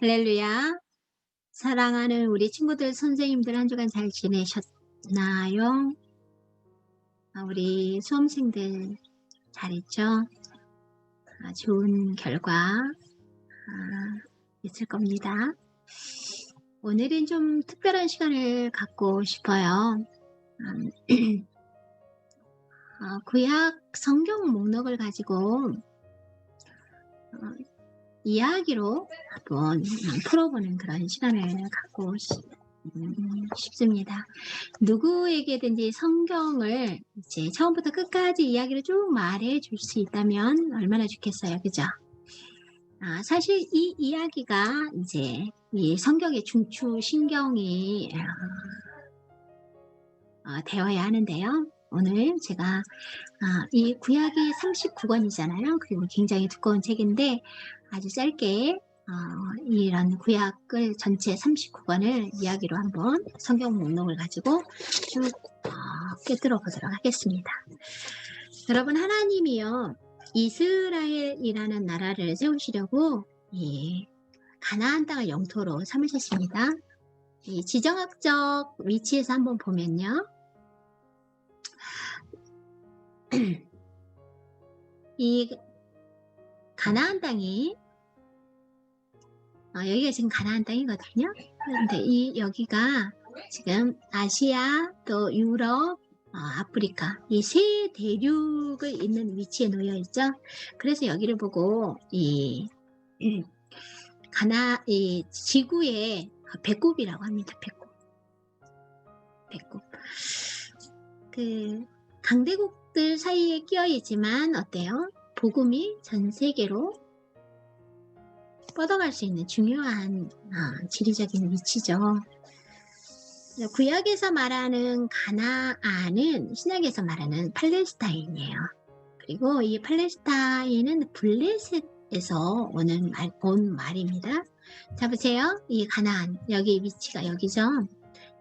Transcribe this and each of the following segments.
할렐루야. 사랑하는 우리 친구들, 선생님들 한 주간 잘 지내셨나요? 아, 우리 수험생들 잘했죠? 아, 좋은 결과 아, 있을 겁니다. 오늘은 좀 특별한 시간을 갖고 싶어요. 음, 어, 구약 성경 목록을 가지고 어, 이야기로 한번 풀어보는 그런 시간을 갖고 싶, 음, 싶습니다. 누구에게든지 성경을 이제 처음부터 끝까지 이야기를 쭉 말해 줄 수 있다면 얼마나 좋겠어요. 그죠? 아, 사실 이 이야기가 이제 이 성경의 중추 신경이 어, 어, 되어야 하는데요. 오늘 제가 아, 이 구약이 39권이잖아요. 그리고 굉장히 두꺼운 책인데 아주 짧게 어, 이런 구약을 전체 39권을 이야기로 한번 성경 목록을 가지고 쭉 어, 꿰뚫어 보도록 하겠습니다. 여러분 하나님이요 이스라엘이라는 나라를 세우시려고 이 가나안 땅을 영토로 삼으셨습니다. 이 지정학적 위치에서 한번 보면요. 이 가나안 땅이 어, 여기가 지금 가나안 땅이거든요. 그런데 이 여기가 지금 아시아 또 유럽 어, 아프리카 이 세 대륙을 있는 위치에 놓여 있죠. 그래서 여기를 보고 이 가나 이 지구의 배꼽이라고 합니다. 배꼽. 배꼽. 그 강대국들 사이에 끼어 있지만 어때요? 복음이 전 세계로 뻗어갈 수 있는 중요한 아, 지리적인 위치죠. 구약에서 말하는 가나안은 신약에서 말하는 팔레스타인이에요. 그리고 이 팔레스타인은 블레셋에서 오는 말, 온 말입니다. 자 보세요. 이 가나안 여기 위치가 여기죠.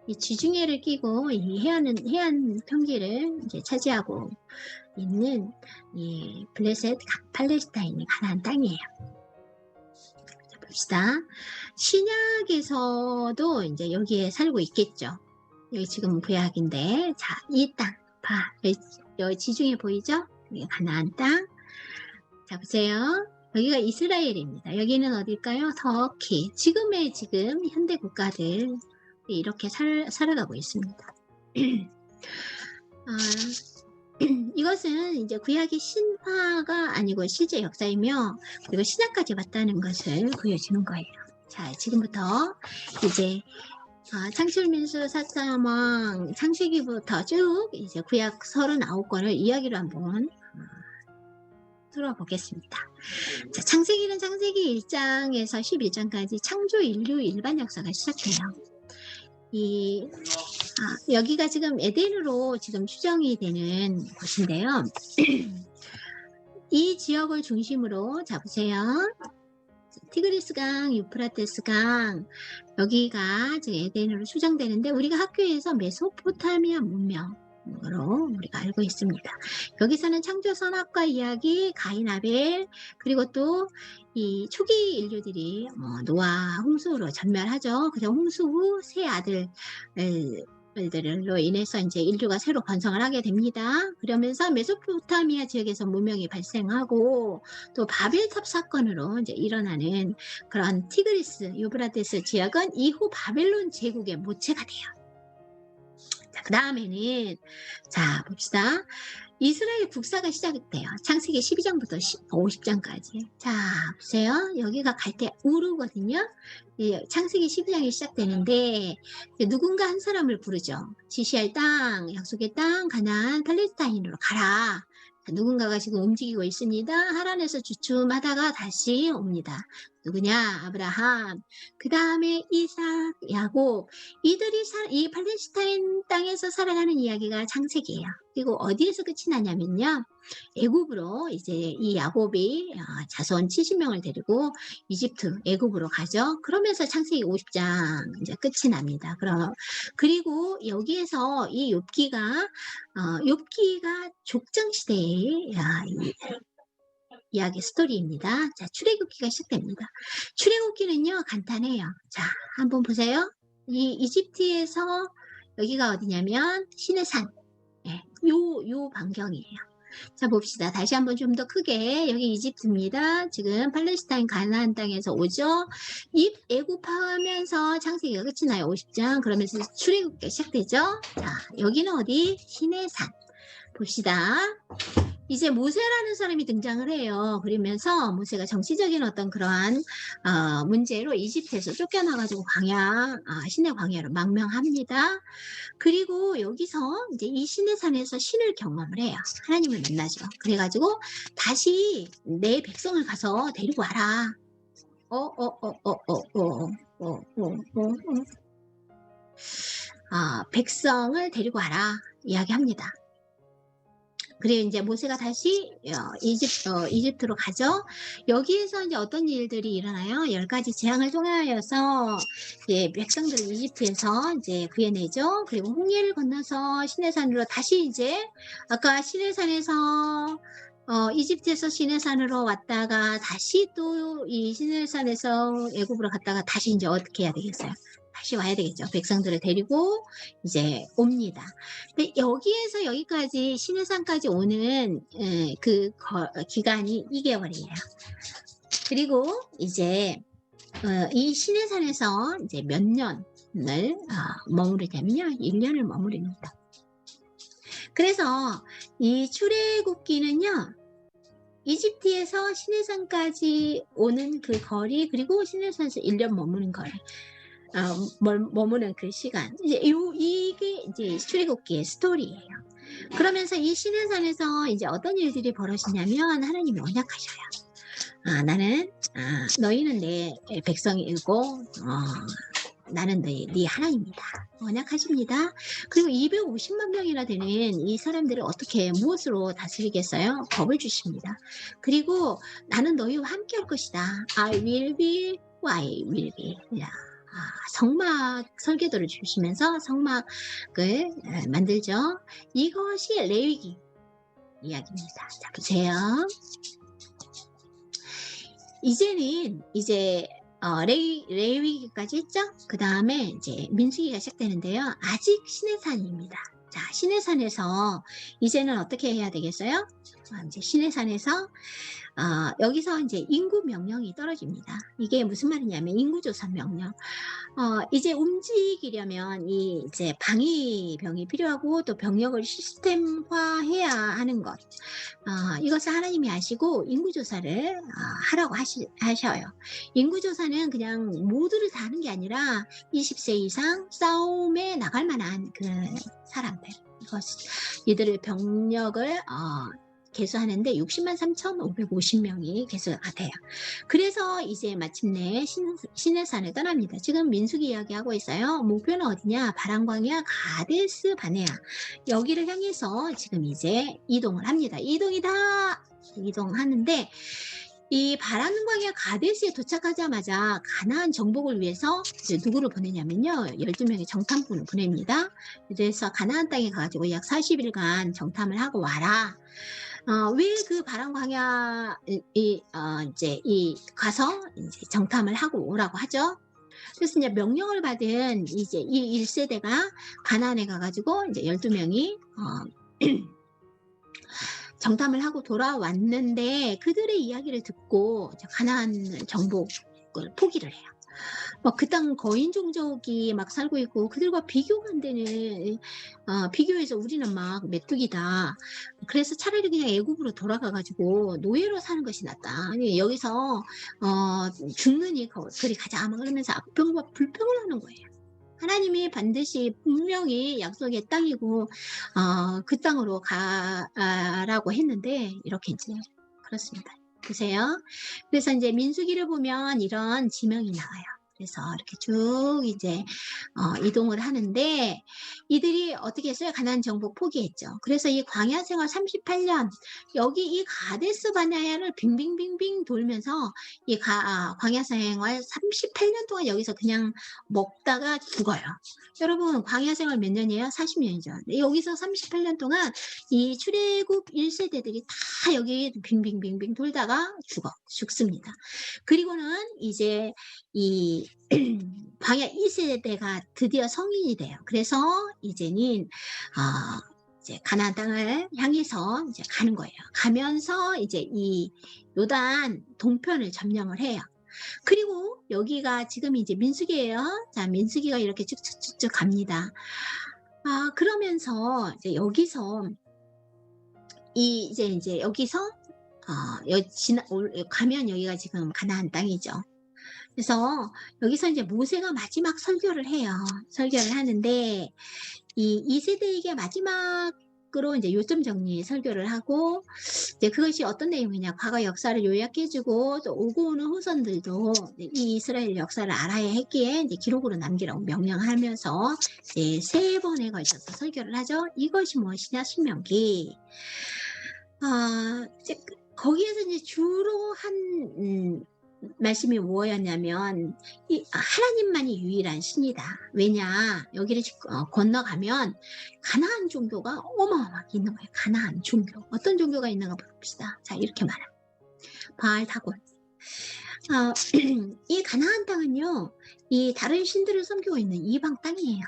이 지중해를 끼고 이 해안은 해안 평지를 이제 차지하고 있는 이 블레셋 팔레스타인이 가나안 땅이에요. 자, 봅시다. 신약에서도 이제 여기에 살고 있겠죠. 여기 지금 구약인데 자, 이 땅 봐. 여기 지중해 보이죠? 여기 가나안 땅. 자, 보세요. 여기가 이스라엘입니다. 여기는 어딜까요? 터키. 지금의 지금 현대 국가들 이렇게 살, 살아가고 있습니다. 아, 이것은 이제 구약의 신화가 아니고 실제 역사이며 그리고 신약까지 왔다는 것을 보여주는 거예요. 자, 지금부터 이제 어, 창출민수 사사망 창세기부터 쭉 이제 구약 39권을 이야기로 한번 어, 들어보겠습니다. 자, 창세기는 창세기 1장에서 11장까지 창조 인류 일반 역사가 시작돼요. 이 아, 여기가 지금 에덴으로 지금 추정이 되는 곳인데요. 이 지역을 중심으로 잡으세요. 티그리스강, 유프라테스강 여기가 지금 에덴으로 추정되는데 우리가 학교에서 메소포타미아 문명 으로 우리가 알고 있습니다. 여기서는 창조 선악과 이야기, 가인 아벨 그리고 또 이 초기 인류들이 뭐 노아 홍수로 전멸하죠. 그래서 홍수 후세 아들 들로 인해서 이제 인류가 새로 번성을 하게 됩니다. 그러면서 메소포타미아 지역에서 문명이 발생하고 또 바벨탑 사건으로 이제 일어나는 그런 티그리스, 유브라데스 지역은 이후 바벨론 제국의 모체가 돼요. 그 다음에는 자 봅시다. 이스라엘 국사가 시작돼요. 창세기 12장부터 50장까지. 자 보세요. 여기가 갈때 우르거든요. 창세기 12장이 시작되는데 누군가 한 사람을 부르죠. 지시할 땅, 약속의 땅, 가난 팔레스타인으로 가라. 누군가가 지금 움직이고 있습니다. 하란에서 주춤하다가 다시 옵니다. 누구냐? 아브라함. 그 다음에 이삭, 야곱. 이들이 사, 이 팔레스타인 땅에서 살아가는 이야기가 창세기예요. 그리고 어디에서 끝이 나냐면요. 애굽으로 이제 이 야곱이 어, 자손 70명을 데리고 이집트 애굽으로 가죠. 그러면서 창세기 50장 이제 끝이 납니다. 그럼 그리고 여기에서 이 욥기가 어, 욥기가 족장 시대에 야, 이, 이야기 스토리입니다. 자, 출애굽기가 시작됩니다. 출애굽기는요, 간단해요. 자, 한번 보세요. 이 이집트에서 여기가 어디냐면 신의 산. 예, 요, 요 반경이에요. 자, 봅시다. 다시 한번 좀 더 크게. 여기 이집트입니다. 지금 팔레스타인 가나안 땅에서 오죠. 입 애굽하면서 창세기가 끝이 나요. 50장. 그러면서 출애굽기가 시작되죠. 자, 여기는 어디? 신의 산. 봅시다. 이제 모세라는 사람이 등장을 해요. 그러면서 모세가 정치적인 어떤 그러한 어, 문제로 이집트에서 쫓겨나가지고 광야, 아, 신의 광야로 망명합니다. 그리고 여기서 이제 이 신의 산에서 신을 경험을 해요. 하나님을 만나죠. 그래가지고 다시 내 백성을 가서 데리고 와라. 어, 어, 어, 어, 어, 어, 어, 어, 어, 어. 아, 백성을 데리고 와라. 이야기합니다. 그리고 이제 모세가 다시 어, 이집, 어, 이집트로 가죠. 여기에서 이제 어떤 일들이 일어나요? 열 가지 재앙을 통하여서 이제 백성들을 이집트에서 이제 구해내죠. 그리고 홍해를 건너서 시내산으로 다시 이제 아까 시내산에서 어, 이집트에서 시내산으로 왔다가 다시 또 이 시내산에서 애굽으로 갔다가 다시 이제 어떻게 해야 되겠어요? 다시 와야 되겠죠. 백성들을 데리고 이제 옵니다. 근데 여기에서 여기까지 신해산까지 오는 에, 그 거- 기간이 2개월이에요. 그리고 이제 어, 이 신해산에서 이제 몇 년을 아, 머무르냐면요. 1년을 머무릅니다. 그래서 이 출애굽기는요. 이집트에서 신해산까지 오는 그 거리 그리고 신해산에서 1년 머무는 거리 어, 머, 머무는 그 시간 이제 요 이게 이제 출애굽기의 스토리예요. 그러면서 이 신해산에서 이제 어떤 일들이 벌어지냐면 하나님이 언약하셔요. 아, 나는 아, 너희는 내 백성이고 어, 나는 너희 네 하나님이다. 언약하십니다. 그리고 250만 명이나 되는 이 사람들을 어떻게 무엇으로 다스리겠어요? 법을 주십니다. 그리고 나는 너희와 함께 할 것이다. I will be, I will be. 야, 아, 성막 설계도를 주시면서 성막을 에, 만들죠. 이것이 레위기 이야기입니다. 자, 보세요. 이제는 이제 어, 레위, 레위기까지 했죠? 그 다음에 이제 민수기가 시작되는데요. 아직 신해산입니다. 자, 신해산에서 이제는 어떻게 해야 되겠어요? 아, 이제 신해산에서 어, 여기서 이제 인구 명령이 떨어집니다. 이게 무슨 말이냐면 인구조사 명령. 어, 이제 움직이려면 이 이제 방위병이 필요하고 또 병력을 시스템화해야 하는 것. 어, 이것을 하나님이 아시고 인구조사를 어, 하라고 하시, 하셔요. 인구조사는 그냥 모두를 다 하는 게 아니라 20세 이상 싸움에 나갈 만한 그 사람들. 이것, 이들을 병력을 어, 개수하는데 60만 3,550명이 개수가 돼요. 그래서 이제 마침내 신, 신해산을 떠납니다. 지금 민수기 이야기하고 있어요. 목표는 어디냐? 바람광야 가데스 바네아. 여기를 향해서 지금 이제 이동을 합니다. 이동이다! 이동하는데 이 바람광야 가데스에 도착하자마자 가나안 정복을 위해서 이제 누구를 보내냐면요. 12명의 정탐꾼을 보냅니다. 그래서 가나안 땅에 가가지고 약 40일간 정탐을 하고 와라. 어, 왜 그 바람 광야 이 어, 이제 이 가서 이제 정탐을 하고 오라고 하죠. 그래서 이제 명령을 받은 이제 이 1세대가 가나안에 가가지고 이제 12명이 어, 정탐을 하고 돌아왔는데 그들의 이야기를 듣고 가나안 정복을 포기를 해요. 막 그땅 거인 종족이 막 살고 있고 그들과 비교가 안 되는 어, 비교해서 우리는 막 메뚜기다. 그래서 차라리 그냥 애굽으로 돌아가 가지고 노예로 사는 것이 낫다. 아니 여기서 어, 죽느니 거- 그리 가자 막 그러면서 악평과 불평을 하는 거예요. 하나님이 반드시 분명히 약속의 땅이고 어, 그 땅으로 가라고 했는데 이렇게 이제 그렇습니다. 보세요. 그래서 이제 민수기를 보면 이런 지명이 나와요. 그래서 이렇게 쭉 이제 어, 이동을 하는데 이들이 어떻게 했어요? 가난 정복 포기했죠. 그래서 이 광야 생활 38년 여기 이 가데스 바냐야를 빙빙빙빙 돌면서 이 가, 아, 광야 생활 38년 동안 여기서 그냥 먹다가 죽어요. 여러분 광야 생활 몇 년이에요? 40년이죠. 여기서 38년 동안 이 출애굽 1세대들이 다 여기 빙빙빙빙 돌다가 죽어 죽습니다. 그리고는 이제 이 광야 2세대가 드디어 성인이 돼요. 그래서 이제는 어, 이제 가나안 땅을 향해서 이제 가는 거예요. 가면서 이제 이 요단 동편을 점령을 해요. 그리고 여기가 지금 이제 민수기예요. 자, 민수기가 이렇게 쭉쭉쭉쭉 갑니다. 아, 그러면서 이제 여기서 이 이제 이제 여기서 어, 여, 지나, 올- 가면 여기가 지금 가나안 땅이죠. 그래서 여기서 이제 모세가 마지막 설교를 해요. 설교를 하는데 이 2세대에게 마지막 으로 이제 요점 정리 설교를 하고 이제 그것이 어떤 내용이냐 과거 역사를 요약해주고 또 오고 오는 후손들도 이 이스라엘 역사를 알아야 했기에 이제 기록으로 남기라고 명령하면서 이제 세 번에 걸쳐서 설교를 하죠. 이것이 무엇이냐 신명기. 아 이제 그- 거기에서 이제 주로 한 음, 말씀이 뭐였냐면 이 아, 하나님만이 유일한 신이다. 왜냐 여기를 지- 어, 건너가면 가나안 종교가 어마어마하게 있는 거예요. 가나안 종교 어떤 종교가 있는가 봅시다. 자 이렇게 말해. 바알 다곤. 어, 이 가나안 땅은요, 이 다른 신들을 섬기고 있는 이방 땅이에요.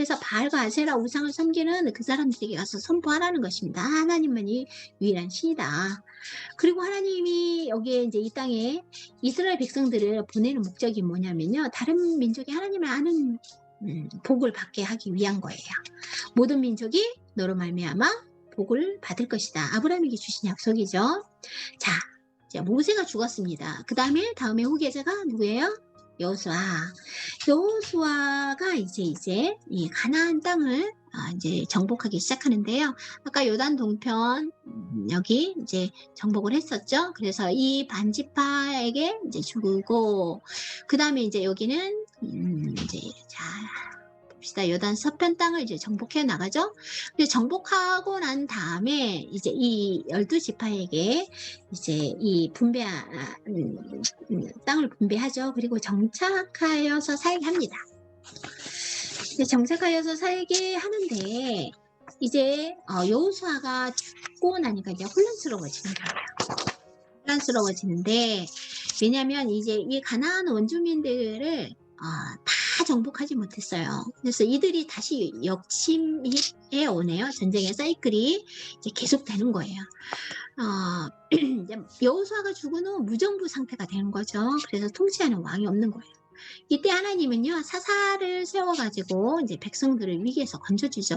그래서 바알과 아세라 우상을 섬기는 그 사람들에게 가서 선포하라는 것입니다. 하나님만이 유일한 신이다. 그리고 하나님이 여기에 이제 이 땅에 이스라엘 백성들을 보내는 목적이 뭐냐면요. 다른 민족이 하나님을 아는 음, 복을 받게 하기 위한 거예요. 모든 민족이 너로 말미암아 복을 받을 것이다. 아브라함에게 주신 약속이죠. 자, 모세가 죽었습니다. 그 다음에 다음에 후계자가 누구예요? 여호수아. 여호수아가 이제 이제 이 가나안 땅을 아, 이제 정복하기 시작하는데요. 아까 요단 동편 음, 여기 이제 정복을 했었죠. 그래서 이 반지파에게 이제 주고 그 다음에 이제 여기는 음, 이제 자 봅시다. 요단 서편 땅을 이제 정복해 나가죠. 근데 정복하고 난 다음에 이제 이 열두 지파에게 이제 이 분배 아, 음, 음, 땅을 분배하죠. 그리고 정착하여서 살게 합니다. 정착하여서 살게 하는데 이제 어, 여호수아가 죽고 나니까 이제 혼란스러워지는 거예요. 혼란스러워지는데 왜냐하면 이제 이 가나안 원주민들을 어, 다 정복하지 못했어요. 그래서 이들이 다시 역침해 오네요. 전쟁의 사이클이 이제 계속되는 거예요. 어, 여호수아가 죽은 후 무정부 상태가 되는 거죠. 그래서 통치하는 왕이 없는 거예요. 이때 하나님은요 사사를 세워가지고 이제 백성들을 위기에서 건져주죠.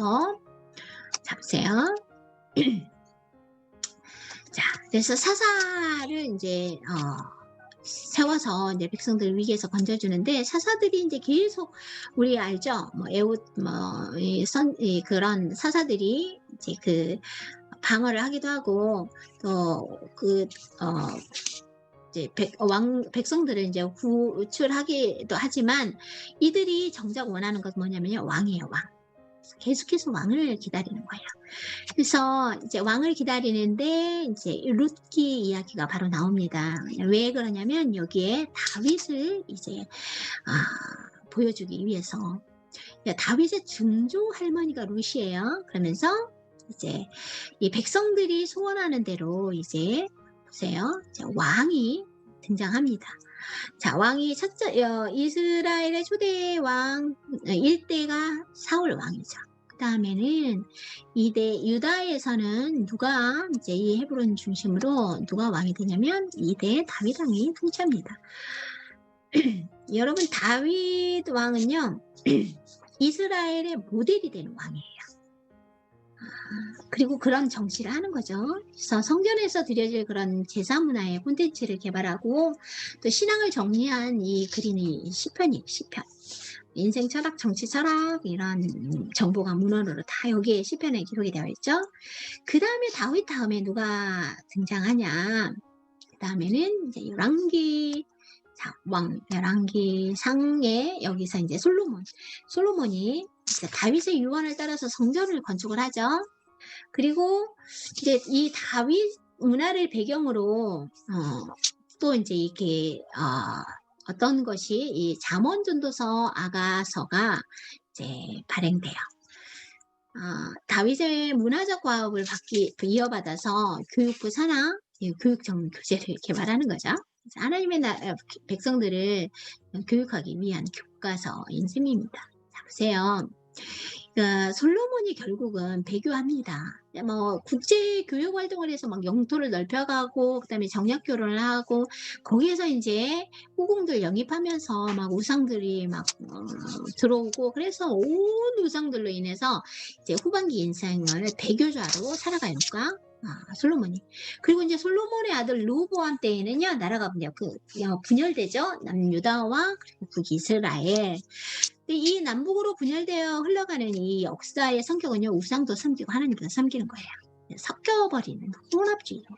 자 보세요. 자 그래서 사사를 이제 어, 세워서 이제 백성들을 위기에서 건져주는데 사사들이 이제 계속 우리 알죠? 뭐 에웃 뭐선 그런 사사들이 이제 그 방어를 하기도 하고 또그 어. 이제 백, 어, 왕, 백성들을 이제 구출하기도 하지만 이들이 정작 원하는 것 뭐냐면요 왕이에요 왕 계속해서 왕을 기다리는 거예요 그래서 이제 왕을 기다리는데 이제 룻기 이야기가 바로 나옵니다 왜 그러냐면 여기에 다윗을 이제 아, 보여주기 위해서 다윗의 증조 할머니가 룻이에요 그러면서 이제 이 백성들이 소원하는 대로 이제 보세요. 자, 왕이 등장합니다. 자, 왕이 첫째, 어, 이스라엘의 초대 왕, 어, 1대가 사울 왕이죠. 그 다음에는 2대, 유다에서는 누가, 이제 이 헤브론 중심으로 누가 왕이 되냐면 2대 다윗 왕이 통치합니다. 여러분, 다윗 왕은요, 이스라엘의 모델이 되는 왕이에요. 그리고 그런 정치를 하는 거죠. 그래서 성전에서 드려질 그런 제사 문화의 콘텐츠를 개발하고 또 신앙을 정리한 이 글이 시편이 시편. 인생 철학, 정치 철학 이런 정보가 문헌으로 다 여기에 시편에 기록이 되어 있죠. 그 다음에 다윗 다음에 누가 등장하냐? 그 다음에는 이제 열왕기 자, 왕 열왕기 상에 여기서 이제 솔로몬, 솔로몬이 다윗의 유언을 따라서 성전을 건축을 하죠. 그리고 이제 이 다윗 문화를 배경으로 어, 또 이제 이렇게 어, 어떤 것이 이 잠언전도서 아가서가 이제 발행돼요. 어, 다윗의 문화적 과업을 받기 이어받아서 교육부 산하 예, 교육청 교재를 개발하는 거죠. 그래서 하나님의 나, 어, 백성들을 교육하기 위한 교과서인 셈입니다. 자 보세요. 그러니까 솔로몬이 결국은 배교합니다. 뭐 국제 교육 활동을 해서 막 영토를 넓혀가고 그다음에 정략 결혼을 하고 거기에서 이제 후궁들 영입하면서 막 우상들이 막 어, 들어오고 그래서 온 우상들로 인해서 이제 후반기 인생을 배교자로 살아가니까 아, 솔로몬이. 그리고 이제 솔로몬의 아들 르호보암 때에는요 나라가 이제 그 어, 분열되죠? 남유다와 그리고 북이스라엘 이 남북으로 분열되어 흘러가는 이 역사의 성격은요 우상도 섬기고 하나님도 섬기는 거예요 섞여버리는 혼합주의로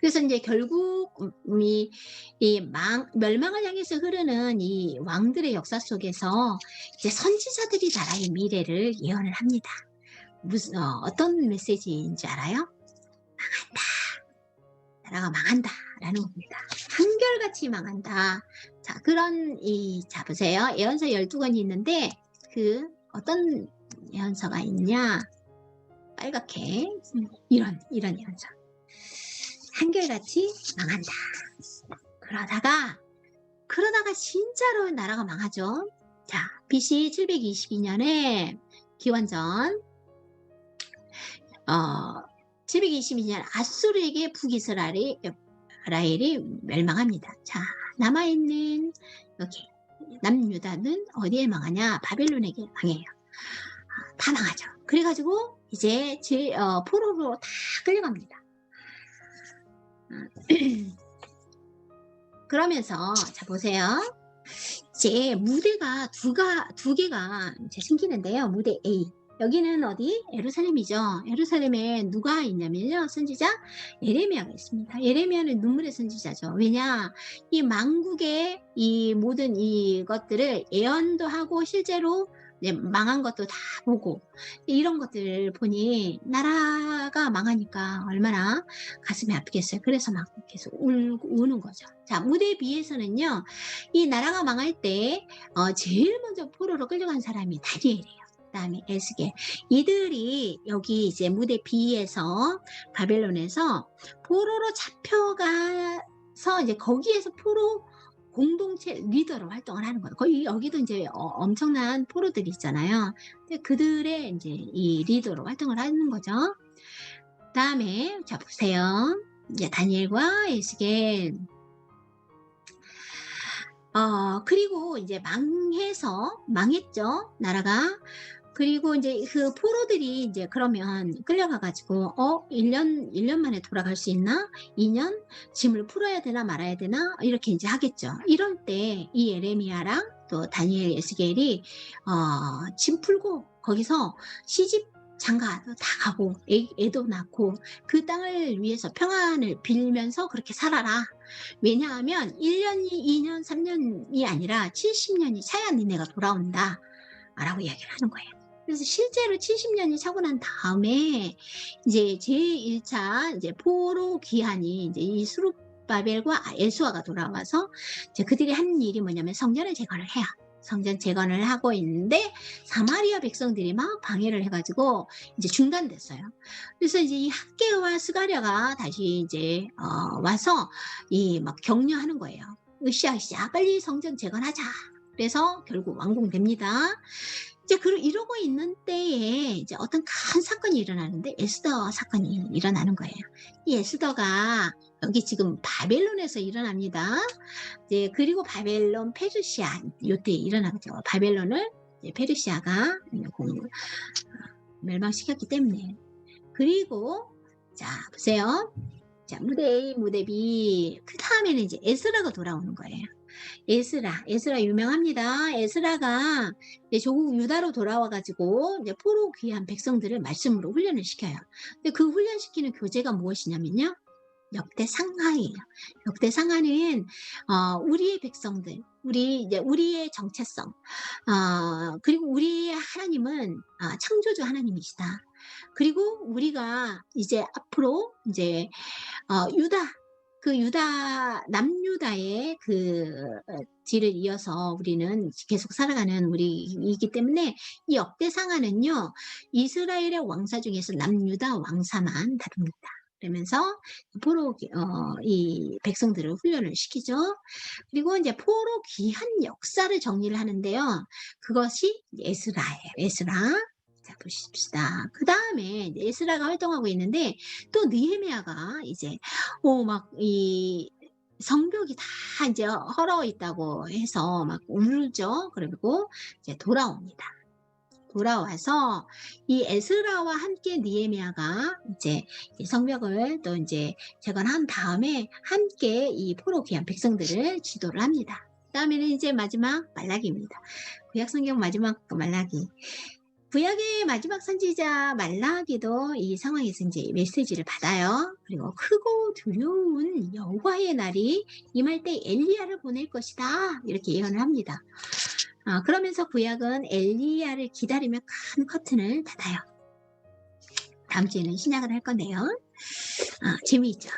그래서 이제 결국 이, 이 망, 멸망을 향해서 흐르는 이 왕들의 역사 속에서 이제 선지자들이 나라의 미래를 예언을 합니다. 무슨 어, 어떤 메시지인지 알아요? 망한다. 나라가 망한다라는 겁니다. 한결같이 망한다. 자, 그런 이 자 보세요. 예언서 12권이 있는데 그 어떤 예언서가 있냐? 빨갛게 이런 이런 예언서. 한결같이 망한다. 그러다가 그러다가 진짜로 나라가 망하죠. 자, BC 722년에 기원전 어 722년 아수르에게 북이스라엘이 라엘이 멸망합니다. 자, 남아있는 여기 남유다는 어디에 망하냐? 바벨론에게 망해요. 아, 다 망하죠. 그래가지고 이제 제, 어, 포로로 다 끌려갑니다. 그러면서 자 보세요. 이제 무대가 두가 두 개가 이제 생기는데요. 무대 A 여기는 어디? 예루살렘이죠. 예루살렘에 누가 있냐면요. 선지자 예레미야가 있습니다. 예레미야는 눈물의 선지자죠. 왜냐? 이 망국의 이 모든 이것들을 예언도 하고 실제로 망한 것도 다 보고 이런 것들을 보니 나라가 망하니까 얼마나 가슴이 아프겠어요. 그래서 막 계속 울고 우는 거죠. 자 무대 비에서는요. 이 나라가 망할 때 어, 제일 먼저 포로로 끌려간 사람이 다니엘이에요. 그다음에 에스겔 이들이 여기 이제 무대 B에서 바벨론에서 포로로 잡혀가서 이제 거기에서 포로 공동체 리더로 활동을 하는 거예요. 거기 여기도 이제 어, 엄청난 포로들이 있잖아요. 그들의 이제 이 리더로 활동을 하는 거죠. 다음에 자 보세요. 이제 다니엘과 에스겔 어, 그리고 이제 망해서 망했죠. 나라가 그리고 이제 그 포로들이 이제 그러면 끌려가가지고 어 1년 1년 만에 돌아갈 수 있나 2년 짐을 풀어야 되나 말아야 되나 이렇게 이제 하겠죠. 이럴 때이 예레미야랑 또 다니엘 에스겔이 어, 짐 풀고 거기서 시집 장가도 다 가고 애, 애도 낳고 그 땅을 위해서 평안을 빌면서 그렇게 살아라. 왜냐하면 1년이 2년 3년이 아니라 70년이 차야 니네가 돌아온다. 라고 이야기를 하는 거예요. 그래서 실제로 70년이 차고 난 다음에 이제 제1차 이제 포로 기한이 이제 이 수룹바벨과 에수아가 돌아와서 이제 그들이 하는 일이 뭐냐면 성전을 재건을 해요. 성전 재건을 하고 있는데 사마리아 백성들이 막 방해를 해가지고 이제 중단됐어요. 그래서 이제 이 학계와 스가랴가 다시 이제 어 와서 이 막 격려하는 거예요. 으쌰으쌰 빨리 성전 재건하자. 그래서 결국 완공됩니다. 이제 그 이러고 있는 때에 이제 어떤 큰 사건이 일어나는데 에스더 사건이 일어나는 거예요. 이 에스더가 여기 지금 바벨론에서 일어납니다. 이제 그리고 바벨론 페르시아 요때 일어나죠. 바벨론을 페르시아가 멸망시켰기 때문에 그리고 자 보세요. 자 무대 A, 무대 B 그 다음에는 이제 에스라가 돌아오는 거예요. 에스라, 에스라 유명합니다. 에스라가 조국 유다로 돌아와가지고 이제 포로 귀한 백성들을 말씀으로 훈련을 시켜요. 근데 그 훈련시키는 교재가 무엇이냐면요. 역대 상하예요. 역대 상하는 어, 우리의 백성들, 우리 이제 우리의 정체성, 어, 그리고 우리의 하나님은 아, 창조주 하나님이시다. 그리고 우리가 이제 앞으로 이제 어, 유다 그 유다 남유다의 그 어, 뒤를 이어서 우리는 계속 살아가는 우리이기 때문에 이 역대 상하는요 이스라엘의 왕사 중에서 남유다 왕사만 다룹니다. 그러면서 포로 어, 이 백성들을 훈련을 시키죠. 그리고 이제 포로 귀한 역사를 정리를 하는데요. 그것이 에스라예요. 에스라. 자 보십시다. 그 다음에 에스라가 활동하고 있는데 또 느헤미야가 이제 오막이 성벽이 다 이제 헐어 있다고 해서 막 울죠. 그리고 이제 돌아옵니다. 돌아와서 이 에스라와 함께 니에미아가 이제 이 성벽을 또 이제 재건한 다음에 함께 이 포로 귀한 백성들을 지도를 합니다. 그 다음에는 이제 마지막 말라기입니다. 구약 성경 마지막 그 말라기. 구약의 마지막 선지자 말라기도 이 상황에서 이제 메시지를 받아요. 그리고 크고 두려운 여호와의 날이 임할 때 엘리야를 보낼 것이다. 이렇게 예언을 합니다. 아, 그러면서 구약은 엘리야를 기다리며 큰 커튼을 닫아요. 다음 주에는 신약을 할 건데요. 아, 재미있죠.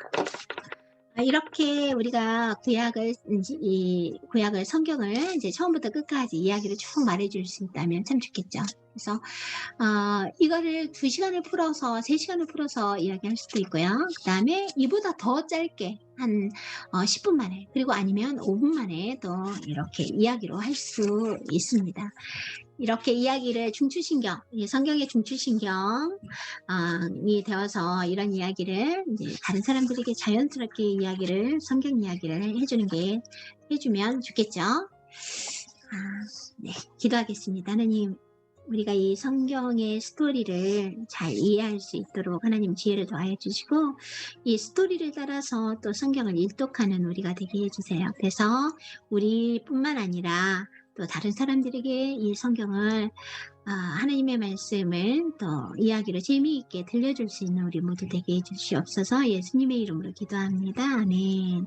아, 이렇게 우리가 구약을 이 구약을 성경을 이제 처음부터 끝까지 이야기를 쭉 말해줄 수 있다면 참 좋겠죠. 그래서 어, 이거를 두 시간을 풀어서 세 시간을 풀어서 이야기할 수도 있고요. 그 다음에 이보다 더 짧게 한 어, 10분 만에 그리고 아니면 5분 만에 또 이렇게 이야기로 할 수 있습니다. 이렇게 이야기를 중추신경, 이 성경의 중추신경이 되어서 이런 이야기를 이제 다른 사람들에게 자연스럽게 이야기를 성경 이야기를 해주는 게 해주면 좋겠죠. 아, 네, 기도하겠습니다. 하나님, 우리가 이 성경의 스토리를 잘 이해할 수 있도록 하나님 지혜를 더하여 주시고 이 스토리를 따라서 또 성경을 일독하는 우리가 되게 해주세요. 그래서 우리뿐만 아니라 또 다른 사람들에게 이 성경을 아, 하나님의 말씀을 또 이야기로 재미있게 들려줄 수 있는 우리 모두 되게 해주시옵소서 예수님의 이름으로 기도합니다. 아멘.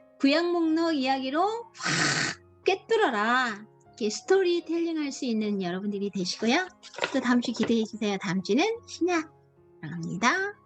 구약 목록 이야기로 확 꿰뚫어라 이렇게 스토리텔링 할 수 있는 여러분들이 되시고요. 또 다음 주 기대해 주세요. 다음 주는 신약 나갑니다.